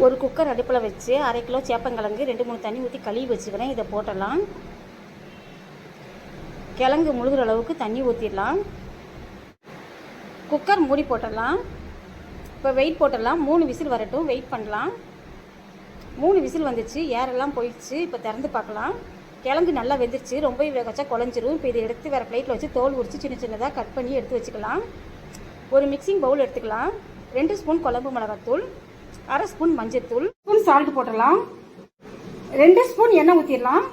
ஒரு குக்கர் அடுப்பில் வச்சு அரை கிலோ சேப்பங்கிழங்கு ரெண்டு மூணு தண்ணி ஊற்றி கழுவி வச்சுக்கிறேன். இதை போட்டலாம் கிழங்கு முழுகிற அளவுக்கு தண்ணி ஊற்றிடலாம் குக்கர் மூடி போட்டுடலாம். இப்போ வெயிட் போட்டலாம் மூணு விசில் வரட்டும். வெயிட் பண்ணலாம். மூணு விசில் வந்துச்சு. ஏரெல்லாம் போயிடுச்சு. இப்போ திறந்து பார்க்கலாம். கிழங்கு நல்லா வெந்துருச்சு. ரொம்ப வேக வச்சா குழஞ்சிரும். இப்போ இதை எடுத்து வேறு பிளேட்டில் வச்சு தோல் உரித்து சின்ன சின்னதாக கட் பண்ணி எடுத்து வச்சுக்கலாம். ஒரு மிக்சிங் பவுல் எடுத்துக்கலாம். ரெண்டு ஸ்பூன் குழம்பு மிளகாத்தூள். அரை ஸ்பூன் மஞ்சத்தூள் ஸ்பூன் சால்ட் போட்டுடலாம். ரெண்டு ஸ்பூன் எண்ணெய் ஊற்றிடலாம்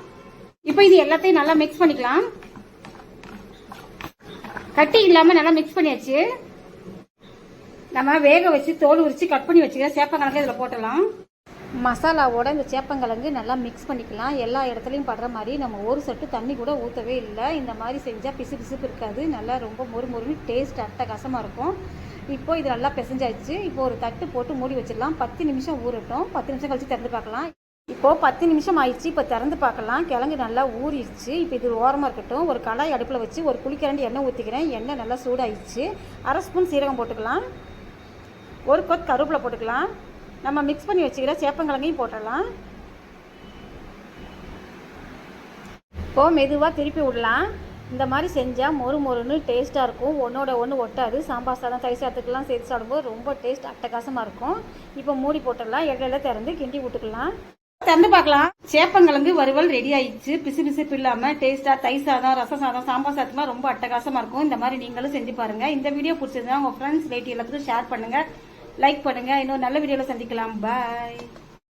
இப்போ இது எல்லாத்தையும் நல்லா மிக்ஸ் பண்ணிக்கலாம். கட்டி இல்லாமல் நல்லா மிக்ஸ் பண்ணியாச்சு. நம்ம வேக வச்சு தோல் உரித்து கட் பண்ணி வச்சுக்க சேப்பங்கிழங்கு இதில் போட்டலாம் மசாலாவோட இந்த சேப்பங்கிழங்கு நல்லா மிக்ஸ் பண்ணிக்கலாம். எல்லா இடத்துலையும் படுற மாதிரி நம்ம ஒரு சட்டு தண்ணி கூட ஊற்றவே இல்லை. இந்த மாதிரி செஞ்சால் பிசு பிசுப்பு இருக்காது. நல்லா ரொம்ப மொறு மொறுன்னு டேஸ்ட் அட்டகாசமாக இருக்கும். இப்போ இது நல்லா பிசைஞ்சாச்சு. இப்போ ஒரு தட்டு போட்டு மூடி வச்சிடலாம். பத்து நிமிஷம் ஊறட்டும். பத்து நிமிஷம் கழிச்சு திறந்து பார்க்கலாம். இப்போது பத்து நிமிஷம் ஆயிடுச்சு. இப்போ திறந்து பார்க்கலாம். கிழங்கு நல்லா ஊறிடுச்சு. இப்போ இது ஓரமாக இருக்கட்டும். ஒரு கடாய் அடுப்பில் வச்சு ஒரு குளிக்கரண்டி எண்ணெய் ஊற்றிக்கிறேன் எண்ணெய் நல்லா சூடாயிடுச்சு. அரை ஸ்பூன் சீரகம் போட்டுக்கலாம். ஒரு கொத் கருவேப்பிலை போட்டுக்கலாம். நம்ம மிக்ஸ் பண்ணி வச்சுக்கிற சேப்பங்கிழங்கையும் போட்டுடலாம். இப்போது மெதுவாக திருப்பி விடலாம். இந்த மாதிரி செஞ்சால் மொறு மொறுன்னு டேஸ்ட்டாக இருக்கும். ஒன்றோட ஒன்று ஒட்டாது. சாம்பார் சாதம் தயிர் சாதத்துக்கெல்லாம் சேர்த்து சாப்பிடும்போது ரொம்ப டேஸ்ட் அட்டகாசமாக இருக்கும். இப்போ மூடி போட்டுடலாம். இடையில திறந்து கிண்டி விட்டுக்கலாம். திறந்து பார்க்கலாம். சேப்பங்கிழங்கு வறுவல் ரெடி ஆயிடுச்சு. பிசு பிசுப்பு இல்லாமல் டேஸ்ட்டாக தயிர் சாதம் ரச சாதம் சாம்பார் சாதமாக ரொம்ப அட்டகாசமாக இருக்கும். இந்த மாதிரி நீங்களும் செஞ்சு பாருங்கள் இந்த வீடியோ பிடிச்சிருந்தா உங்கள் ஃப்ரெண்ட்ஸ் ரிலேட்டிவ் எல்லாத்துக்கும் ஷேர் பண்ணுங்கள் லைக் பண்ணுங்கள் இன்னொரு நல்ல வீடியோவில் சந்திக்கலாம். பாய்